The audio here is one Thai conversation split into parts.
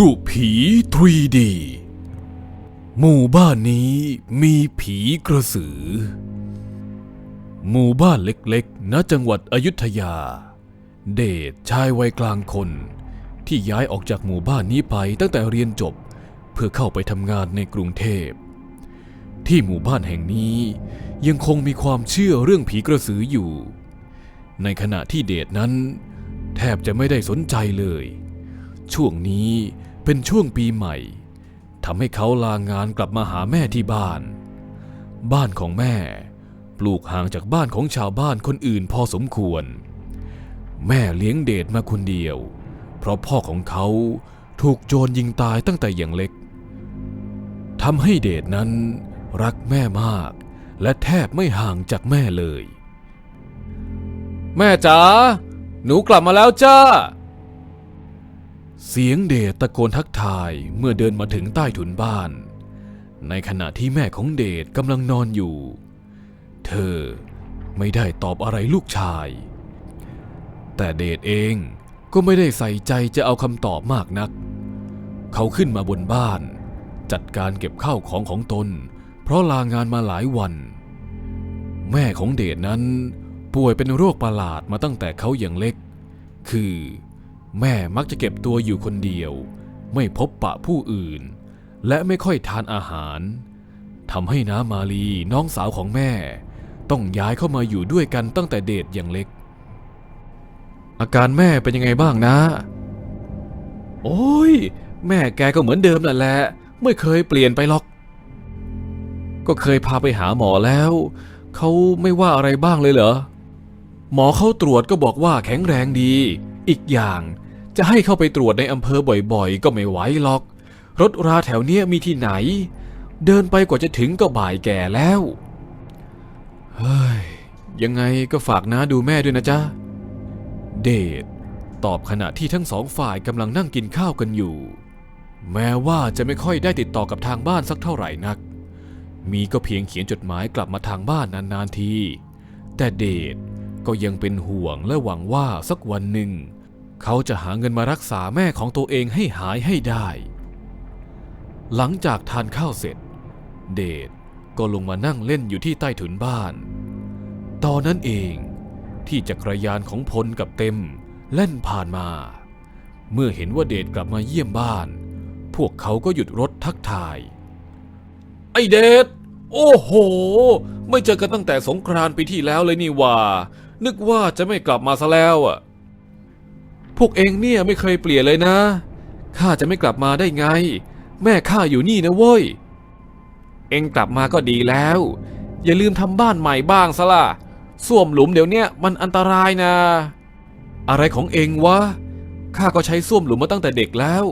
กรุผี 3D หมู่บ้านนี้มีผีกระสือ หมู่บ้านเล็กๆ ณ จังหวัดอยุธยา เดชชายวัยกลางคน ที่ย้ายออกจากหมู่บ้านนี้ไปตั้งแต่เรียนจบ เพื่อเข้าไปทำงานในกรุงเทพ ที่หมู่บ้านแห่งนี้ยังคงมีความเชื่อเรื่องผีกระสืออยู่ ในขณะที่เดชนั้น แทบจะไม่ได้สนใจเลย ช่วงนี้เป็นช่วงปีใหม่ทำให้เขาลางานกลับมาหาแม่ที่บ้าน บ้านของแม่ ปลูกห่างจากบ้านของชาวบ้านคนอื่นพอสมควร แม่เลี้ยงเดชมาคนเดียว เพราะพ่อของเขาถูกโจรยิงตายตั้งแต่อย่างเล็กทำให้เดชนั้นรักแม่มาก และแทบไม่ห่างจากแม่เลย แม่จ๋าหนูกลับมาแล้วจ้า เสียงเดชตะโกนทักทายเมื่อเดินมาถึงใต้ถุนบ้าน ในขณะที่แม่ของเดชกำลังนอนอยู่ เธอไม่ได้ตอบอะไรลูกชาย แต่เดชเองก็ไม่ได้ใส่ใจจะเอาคำตอบมากนัก เขาขึ้นมาบนบ้าน จัดการเก็บข้าวของของตน เพราะลางานมาหลายวัน แม่ของเดชนั้นป่วยเป็นโรคประหลาดมาตั้งแต่เขาอย่างเล็ก คือ แม่มักจะเก็บตัวอยู่คนเดียว ไม่พบปะผู้อื่น และไม่ค่อยทานอาหารทำให้น้ามาลีน้องสาวของแม่ ต้องย้ายเข้ามาอยู่ด้วยกันตั้งแต่เดชอย่างเล็ก อาการแม่เป็นยังไงบ้างนะ โอ้ย แม่แกก็เหมือนเดิมนั่นแหละ ไม่เคยเปลี่ยนไปหรอก ก็เคยพาไปหาหมอแล้ว เขาไม่ว่าอะไรบ้างเลยเหรอ หมอเข้าตรวจก็บอกว่าแข็งแรงดี อีกอย่าง จะให้เข้าไปตรวจในอำเภอบ่อยๆ ก็ไม่ไหวหรอก รถราแถวเนี้ยมีที่ไหน เดินไปกว่าจะถึงก็บ่ายแก่แล้ว เฮ้ย ยังไงก็ฝากน้าดูแม่ด้วยนะจ๊ะ เดชตอบขณะที่ทั้งสองฝ่ายกำลังนั่งกินข้าวกันอยู่ แม้ว่าจะไม่ค่อยได้ติดต่อกับทางบ้านสักเท่าไหร่นัก มีก็เพียงเขียนจดหมายกลับมาทางบ้านนานๆที แต่เดชก็ยังเป็นห่วงและหวังว่าสักวันหนึ่ง เขาจะหาเงินมารักษาแม่ของตัวเองให้หายให้ได้ หลังจากทานข้าวเสร็จ เดชก็ลงมานั่งเล่นอยู่ที่ใต้ถุนบ้าน ตอนนั้นเองที่จักรยานของพลกับเต็มเล่นผ่านมา เมื่อเห็นว่าเดชกลับมาเยี่ยมบ้าน พวกเขาก็หยุดรถทักทาย ไอเดชโอ้โห ไม่เจอกันตั้งแต่สงกรานต์ปีที่แล้วเลยนี่ว่า นึกว่าจะไม่กลับมาซะแล้วอะ พวกเองเนี่ยไม่เคยเปลี่ยนเลยนะ ข้าจะไม่กลับมาได้ไง แม่ข้าอยู่นี่นะเว้ย เองกลับมาก็ดีแล้ว อย่าลืมทำบ้านใหม่บ้างซะล่ะ ส้วมหลุมเดี๋ยวเนี้ยมันอันตรายนะ อะไรของเองวะ ข้าก็ใช้ส้วมหลุมมาตั้งแต่เด็กแล้ว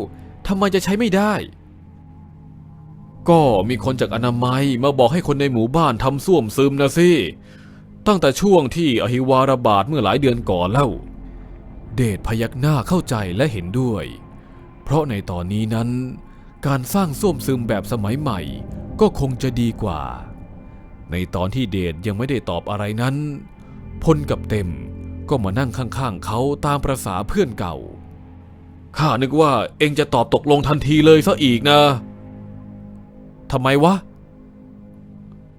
ทำไมจะใช้ไม่ได้ ก็มีคนจากอนามัยมาบอกให้คนในหมู่บ้านทำส้วมซึมนะสิ ตั้งแต่ช่วงที่อหิวาระบาดเมื่อหลายเดือนก่อนแล้ว เดชพยักหน้าเข้าใจและเห็นด้วย เพราะในตอนนี้นั้น การสร้างส้วมซึมแบบสมัยใหม่ก็คงจะดีกว่า ในตอนที่เดชยังไม่ได้ตอบอะไรนั้น พลกับเต็มก็มานั่งข้างๆเขาตามประษาเพื่อนเก่า ข้านึกว่าเองจะตอบตกลงทันทีเลยซะอีกนะ ทำไมวะ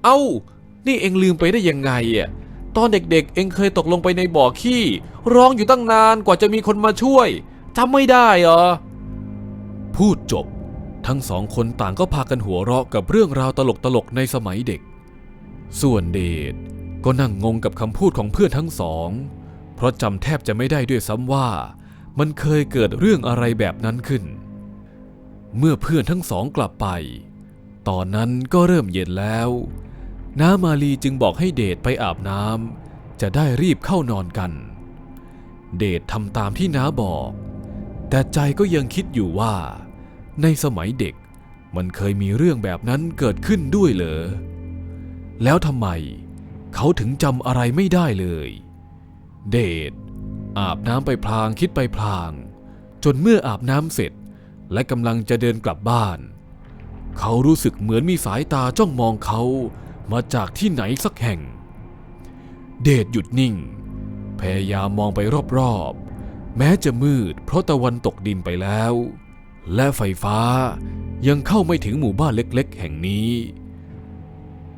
เอ้า นี่เองลืมไปได้ยังไงอะ ตอนเด็กๆ เองเคยตกลงไปในบ่อขี้ ร้องอยู่ตั้งนานกว่าจะมีคนมาช่วยจำไม่ได้เหรอ พูดจบ ทั้งสองคนต่างก็พากันหัวเราะกับเรื่องราวตลกๆในสมัยเด็ก ส่วนเดชก็นั่งงงกับคำพูดของเพื่อนทั้งสอง เพราะจำแทบจะไม่ได้ด้วยซ้ำว่า มันเคยเกิดเรื่องอะไรแบบนั้นขึ้น เมื่อเพื่อนทั้งสองกลับไป ตอนนั้นก็เริ่มเย็นแล้ว น้ามาลีจึงบอกให้เดชไปอาบน้ำจะได้รีบเข้านอนกัน เดชทำตามที่น้าบอก แต่ใจก็ยังคิดอยู่ว่า ในสมัยเด็กมันเคยมีเรื่องแบบนั้นเกิดขึ้นด้วยเหรอ แล้วทำไมเขาถึงจำอะไรไม่ได้เลย เดชอาบน้ำไปพลางคิดไปพลาง จนเมื่ออาบน้ำเสร็จและกำลังจะเดินกลับบ้าน เขารู้สึกเหมือนมีสายตาจ้องมองเขา มาจากที่ไหนสักแห่ง เดชหยุดนิ่ง พยายามมองไปรอบๆ แม้จะมืดเพราะตะวันตกดินไปแล้ว และไฟฟ้ายังเข้าไม่ถึงหมู่บ้านเล็กๆ แห่งนี้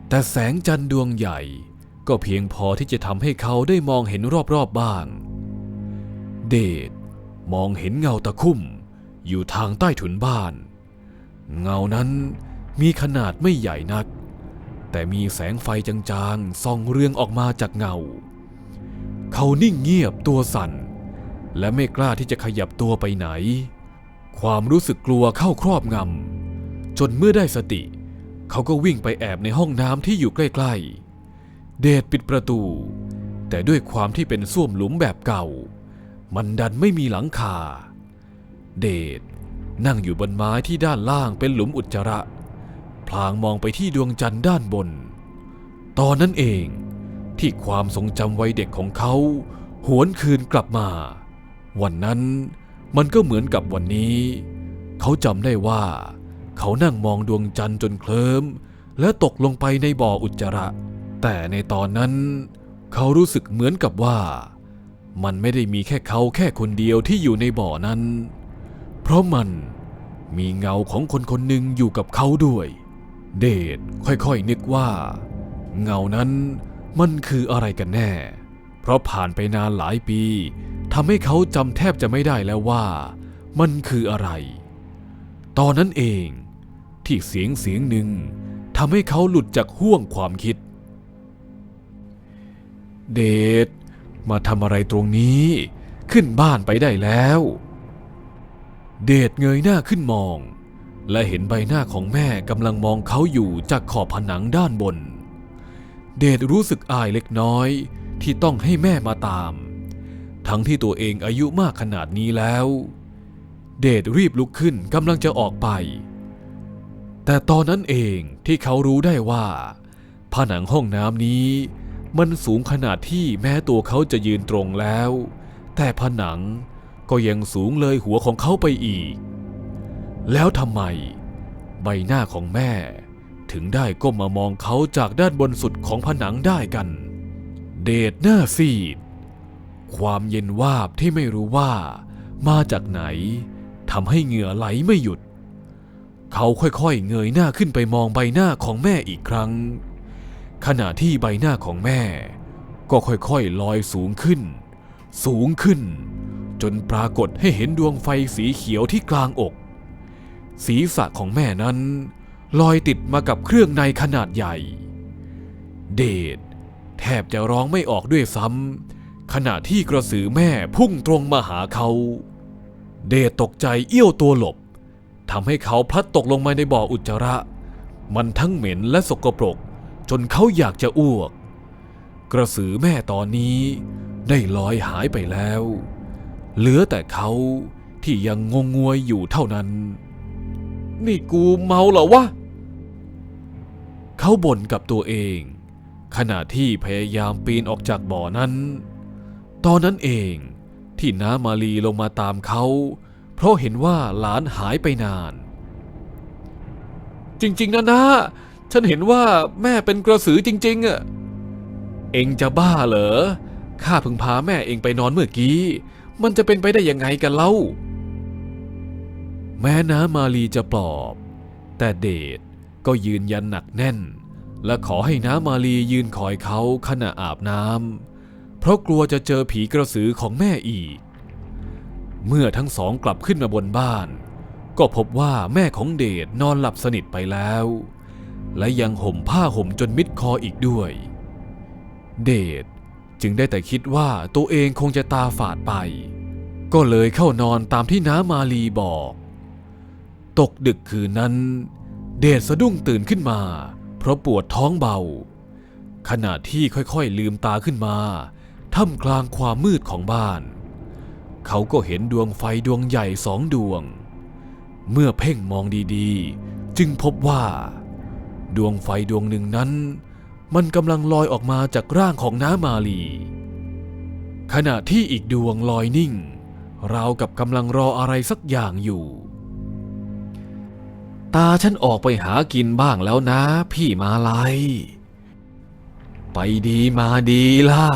แต่แสงจันทร์ดวงใหญ่ก็เพียงพอที่จะทำให้เขาได้มองเห็นรอบๆบ้าง เดชมองเห็นเงาตะคุ่มอยู่ทางใต้ถุนบ้าน เงานั้นมีขนาดไม่ใหญ่นัก แต่มีแสงไฟจางๆส่องเรืองออกมาจากเงา เขานิ่งเงียบตัวสั่น และไม่กล้าที่จะขยับตัวไปไหน ความรู้สึกกลัวเข้าครอบงำจนเมื่อได้สติ เขาก็วิ่งไปแอบในห้องน้ำที่อยู่ใกล้ๆ เดชปิดประตู แต่ด้วยความที่เป็นส้วมหลุมแบบเก่า มันดันไม่มีหลังคา เดชนั่งอยู่บนไม้ที่ด้านล่างเป็นหลุมอุจจาระ พลางมองไปที่ดวงจันทร์ด้านบน ตอนนั้นเองที่ความทรงจำวัยเด็กของเขา หวนคืนกลับมา วันนั้นมันก็เหมือนกับวันนี้ เขาจำได้ว่า เขานั่งมองดวงจันทร์จนเคลิ้มและตกลงไปในบ่ออุจจาระ แต่ในตอนนั้น เขารู้สึกเหมือนกับว่า มันไม่ได้มีแค่เขาแค่คนเดียวที่อยู่ในบ่อนั้น เพราะมันมีเงาของคนคนหนึ่งอยู่กับเขาด้วย เดชค่อยๆนึกว่า เงานั้นมันคืออะไรกันแน่ เพราะผ่านไปนานหลายปีทำให้เขาจำแทบจะไม่ได้แล้วว่า มันคืออะไร ตอนนั้นเองที่เสียงเสียงหนึ่งทำให้เขาหลุดจากห่วงความคิด เดชมาทำอะไรตรงนี้ ขึ้นบ้านไปได้แล้ว เดชเงยหน้าขึ้นมอง และเห็นใบหน้าของแม่กำลังมองเขาอยู่จากขอบผนังด้านบน เดชรู้สึกอายเล็กน้อยที่ต้องให้แม่มาตาม ทั้งที่ตัวเองอายุมากขนาดนี้แล้ว เดชรีบลุกขึ้นกำลังจะออกไป แต่ตอนนั้นเองที่เขารู้ได้ว่า ผนังห้องน้ำนี้ มันสูงขนาดที่แม้ตัวเขาจะยืนตรงแล้ว แต่ผนังก็ยังสูงเลยหัวของเขาไปอีก แล้วทำไม ใบหน้าของแม่ ถึงได้ก้มมามองเขาจากด้านบนสุดของผนังได้กัน เดชหน้าซีด ความเย็นวาบที่ไม่รู้ว่า มาจากไหนทำให้เหงื่อไหลไม่หยุด เขาค่อยๆเงยหน้าขึ้นไปมองใบหน้าของแม่อีกครั้ง ขณะที่ใบหน้าของแม่ ก็ค่อยๆลอยสูงขึ้น สูงขึ้น จนปรากฏให้เห็นดวงไฟสีเขียวที่กลางอก ศีรษะของแม่นั้น ลอยติดมากับเครื่องในขนาดใหญ่ เดชแทบจะร้องไม่ออกด้วยซ้ำขณะที่กระสือแม่พุ่งตรงมาหาเขา เดชตกใจเอี้ยวตัวหลบทำให้เขาพลัดตกลงมาในบ่ออุจจาระ มันทั้งเหม็นและสกปรก จนเขาอยากจะอ้วก กระสือแม่ตอนนี้ได้ลอยหายไปแล้ว เหลือแต่เขาที่ยังงงงวยอยู่เท่านั้น นี่กูเมาเหรอวะ เขาบ่นกับตัวเอง ขณะที่พยายามปีนออกจากบ่อนั้น ตอนนั้นเองที่น้ามาลีลงมาตามเขา เพราะเห็นว่าหลานหายไปนาน จริง ๆนะนะฉันเห็นว่าแม่เป็นกระสือจริง ๆอะเองจะบ้าเหรอข้าเพิ่งพาแม่เองไปนอนเมื่อกี้ มันจะเป็นไปได้ยังไงกันเล่า แม้น้ามาลีจะปลอบ แต่เดชก็ยืนยันหนักแน่น และขอให้น้ามาลียืนคอยเขาขณะอาบน้ำเพราะกลัวจะเจอผีกระสือของแม่อีก เมื่อทั้งสองกลับขึ้นมาบนบ้าน ก็พบว่าแม่ของเดชนอนหลับสนิทไปแล้ว และยังห่มผ้าห่มจนมิดคออีกด้วย เดชจึงได้แต่คิดว่าตัวเองคงจะตาฝาดไป ก็เลยเข้านอนตามที่น้ามาลีบอก ตกดึกคืนนั้น เดชสะดุ้งตื่นขึ้นมา เพราะปวดท้องเบา ขณะที่ค่อยๆลืมตาขึ้นมาท่ามกลางความมืดของบ้าน เขาก็เห็นดวงไฟดวงใหญ่สองดวง เมื่อเพ่งมองดีๆ จึงพบว่า ดวงไฟดวงหนึ่งนั้น มันกำลังลอยออกมาจากร่างของน้ามาลี ขณะที่อีกดวงลอยนิ่ง ราวกับกำลังรออะไรสักอย่างอยู่ ตาฉันออกไปหากินบ้างแล้วนะ พี่มาลายไปดีมาดีล่ะ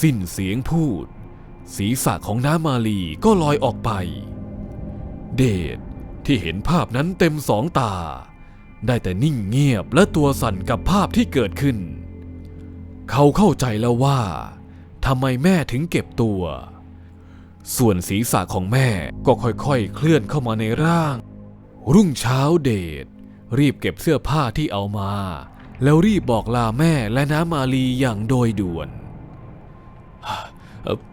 สิ้นเสียงพูด ศีรษะของน้ามาลีก็ลอยออกไป เดชที่เห็นภาพนั้นเต็มสองตา ได้แต่นิ่งเงียบและตัวสั่นกับภาพที่เกิดขึ้น เขาเข้าใจแล้วว่าทำไมแม่ถึงเก็บตัว ส่วนศีรษะของแม่ก็ค่อยๆ เคลื่อนเข้ามาในร่าง รุ่งเช้าเดชรีบเก็บเสื้อผ้าที่เอามา แล้วรีบบอกลาแม่และน้ามาลีอย่างโดยด่วน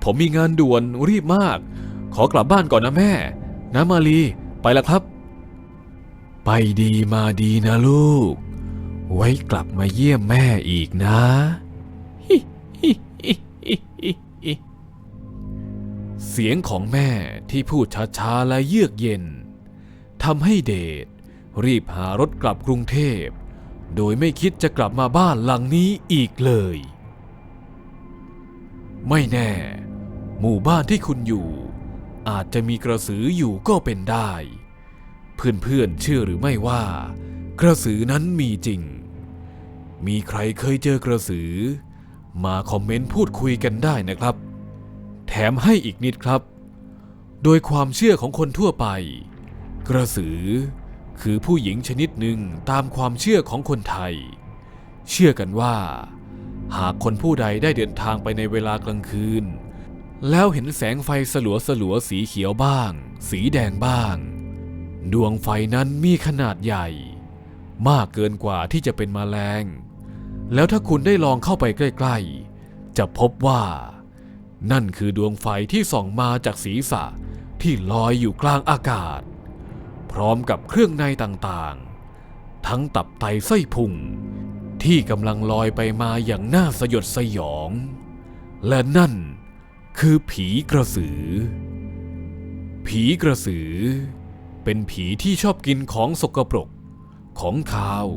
ผมมีงานด่วนรีบมาก ขอกลับบ้านก่อนนะแม่ น้ามาลีไปล้วครับ ไปดีมาดีนะลูก ไว้กลับมาเยี่ยมแม่อีกนะ เสียงของแม่ที่พูดช้าๆและเยือกเย็นทำให้เดชรีบหารถกลับกรุงเทพ โดยไม่คิดจะกลับมาบ้านหลังนี้อีกเลย ไม่แน่ หมู่บ้านที่คุณอยู่ อาจจะมีกระสืออยู่ก็เป็นได้ เพื่อนๆเชื่อหรือไม่ว่า กระสือนั้นมีจริง มีใครเคยเจอกระสือ มาคอมเมนต์พูดคุยกันได้นะครับ มให้อีกนิดครับ โดยความเชื่อของคนทั่วไป กระสือคือผู้หญิงชนิดหนึ่งตามความเชื่อของคนไทย เชื่อกันว่า หากคนผู้ใดได้เดินทางไปในเวลากลางคืน แล้วเห็นแสงไฟสลัวสลัวสีเขียวบ้าง สีแดงบ้าง ดวงไฟนั้นมีขนาดใหญ่ มากเกินกว่าที่จะเป็นแมลง แล้วถ้าคุณได้ลองเข้าไปใกล้ ๆ จะพบว่า นั่นคือดวงไฟที่ส่องมาจากศีรษะที่ลอยอยู่กลางอากาศ พร้อมกับเครื่องในต่างๆ ทั้งตับไตไส้พุงที่กำลังลอยไปมาอย่างน่าสยดสยอง และนั่นคือผีกระสือ ผีกระสือ เป็นผีที่ชอบกินของสกปรก ของคาว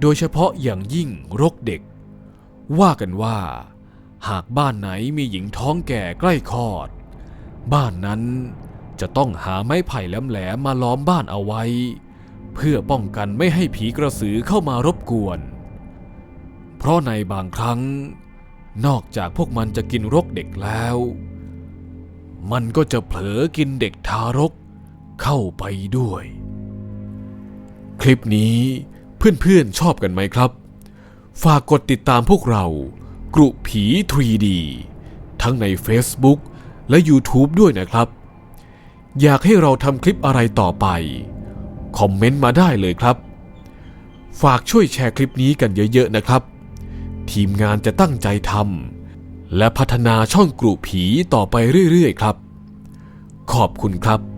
โดยเฉพาะอย่างยิ่งรกเด็ก ว่ากันว่า หากบ้านไหนมีหญิงท้องแก่ใกล้คลอด บ้านนั้นจะต้องหาไม้ไผ่แหลมๆมาล้อมบ้านเอาไว้ เพื่อป้องกันไม่ให้ผีกระสือเข้ามารบกวน เพราะในบางครั้ง นอกจากพวกมันจะกินรกเด็กแล้ว มันก็จะเผลอกินเด็กทารกเข้าไปด้วย คลิปนี้เพื่อนๆชอบกันไหมครับ ฝากกดติดตามพวกเรา กรุผี 3D ทั้งใน Facebook และ YouTube ด้วยนะครับ อยากให้เราทำคลิปอะไรต่อไป คอมเมนต์มาได้เลยครับ ฝากช่วยแชร์คลิปนี้กันเยอะ ๆ นะครับ ทีมงานจะตั้งใจทำและพัฒนาช่องกรุผีต่อไปเรื่อย ๆ ครับ ขอบคุณครับ